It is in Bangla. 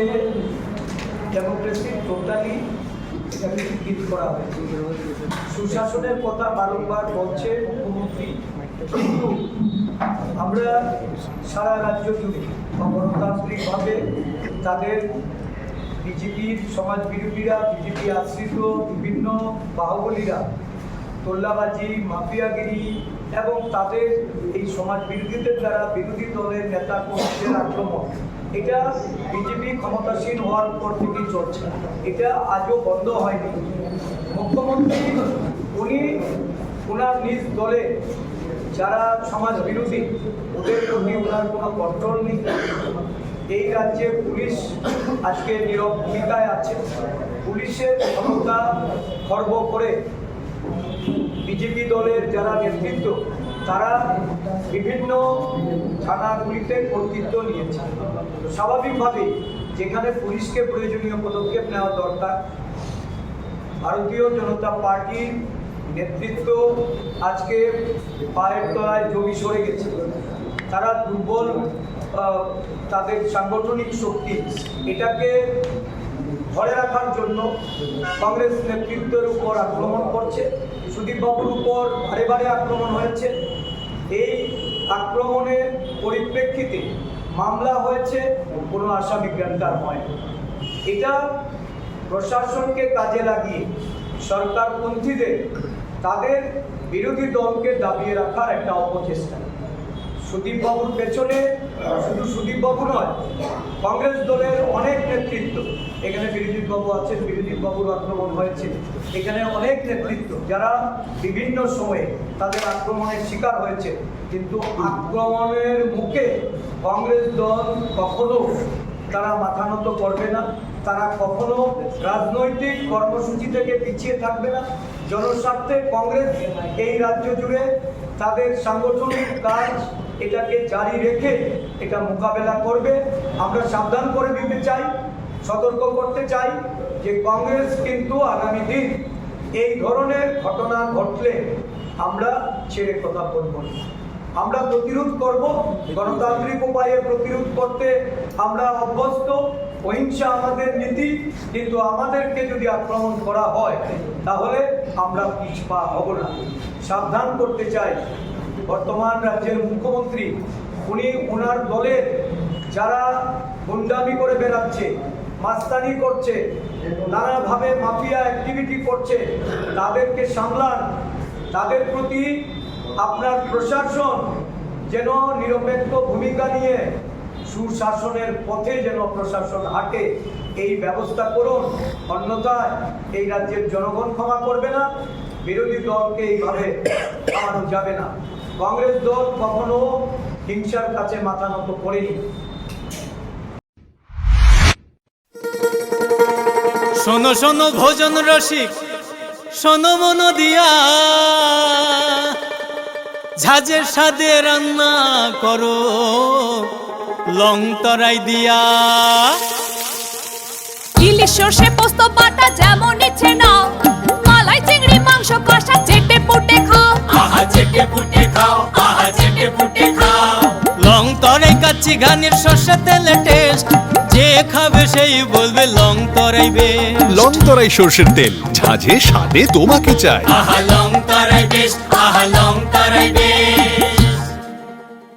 যে ডেমোক্রেসি টোটালি এটাকে বিকৃত করা হয়েছে। সুশাসনের কথা বারংবার বলছে মুখ্যমন্ত্রী। কিন্তু আমরা সারা রাজ্য জুড়ে গণতান্ত্রিকভাবে তাদের বিজেপির সমাজ বিরোধীরা বিজেপি আশ্রিত বিভিন্ন বাহুবলীরা তোল্লাবাজি, মাফিয়াগিরি এবং তাদের এই সমাজ বিরোধীদের দ্বারা বিরোধী দলের নেতা কর্মীদের আক্রমণ। এটা বিজেপি ক্ষমতাসীন হওয়ার পর থেকেই চলছে। এটা আজও বন্ধ হয়নি। মুখ্যমন্ত্রী, উনি ওনার নিজ দলে যারা সমাজ বিরোধী, ওদের প্রতি ওনার কোনো কন্ট্রোল নেই। এই রাজ্যে পুলিশ আজকে নীরব ভূমিকায় আছে। পুলিশের ক্ষমতা খর্ব করে বিজেপি দলের যারা নেতৃত্ব, তারা বিভিন্ন থানাগুলিতে কর্তৃত্ব নিয়েছে। স্বাভাবিকভাবে যেখানে পুলিশকে প্রয়োজনীয় পদক্ষেপ নেওয়া দরকার, ভারতীয় জনতা পার্টির নেতৃত্ব আজকে পায়ের তলায় জমি সরে গেছে। তারা দুর্বল তাদের সাংগঠনিক শক্তি, এটাকে ধরে রাখার জন্য কংগ্রেস নেতৃত্বের উপর আক্রমণ করছে। সুদীপবাবুর উপর বারে বারে আক্রমণ হয়েছে। এই আক্রমণের পরিপ্রেক্ষিতে মামলা হয়েছে কোনো আসামি গ্রেপ্তার হয় এটা প্রশাসনকে কাজে লাগিয়ে সরকারপন্থীদের তাদের বিরোধী দলকে দাবিয়ে রাখার একটা অপচেষ্টা। সুদীপবাবুর পেছনে শুধু সুদীপবাবু নয়, কংগ্রেস দলের অনেক নেতৃত্ব। এখানে বিরোধী বাবু আছেন বিরোধী বাবুর আক্রমণ হয়েছে। এখানে অনেক নেতৃত্ব, যারা বিভিন্ন সময়ে তাদের আক্রমণের শিকার হয়েছে। কিন্তু আক্রমণের মুখে কংগ্রেস দল কখনো তারা মাথা নত করবে না। তারা কখনো রাজনৈতিক কর্মসূচি থেকে পিছিয়ে থাকবে না। জনস্বার্থে কংগ্রেস এই রাজ্য জুড়ে তাদের সাংগঠনিক কাজ এটাকে জারি রেখে এটা মোকাবেলা করবে। আমরা সাবধান করে দিতে চাই, সতর্ক করতে চাই যে কংগ্রেস কিন্তু আগামী দিন এই ধরনের ঘটনা ঘটলে আমরা ছেড়ে কথা বলব আমরা প্রতিরোধ করব, গণতান্ত্রিক উপায়ে প্রতিরোধ করতে আমরা অভ্যস্ত। অহিংসা আমাদের নীতি, কিন্তু আমাদেরকে যদি আক্রমণ করা হয়, তাহলে আমরা পিছপা হব না। সাবধান করতে চাই। বর্তমান রাজ্যের মুখ্যমন্ত্রী, উনি ওনার দলের যারা গুন্ডামি করে বেড়াচ্ছে, মাস্তানি করছে, নানাভাবে মাফিয়া অ্যাক্টিভিটি করছে, তাদেরকে সামলান। তাদের প্রতি আপনার প্রশাসন যেন নিরপেক্ষ ভূমিকা নিয়ে সুশাসনের পথে যেন প্রশাসন হাঁটে, এই ব্যবস্থা করুন। অন্যথায় এই রাজ্যের জনগণ ক্ষমা করবে না, বিরোধী দলকে এইভাবে খাওয়ানো যাবে না। কংগ্রেস দল কখনো হিংসার কাছে মাথা নত করেনি। শোনো শোনো ভোজন রসিক শোনো মন দিয়া। ঝাঁঝের সাদে রান্না করো লং তরাই দিয়া। ইলিশ সর্ষে পোস্ত বাটা যেমন ইচ্ছে লং তরাই কাচ্চি ঘানির সর্ষের তেলে টেস্ট যে খাবে সেই বলবে লং তরাইবে লং তরাই সর্ষের তেল ঝাঁঝে স্বাদে তোমাকে চাই। আহা লং তরাই বেস্ট আহা লং তরাই বেশ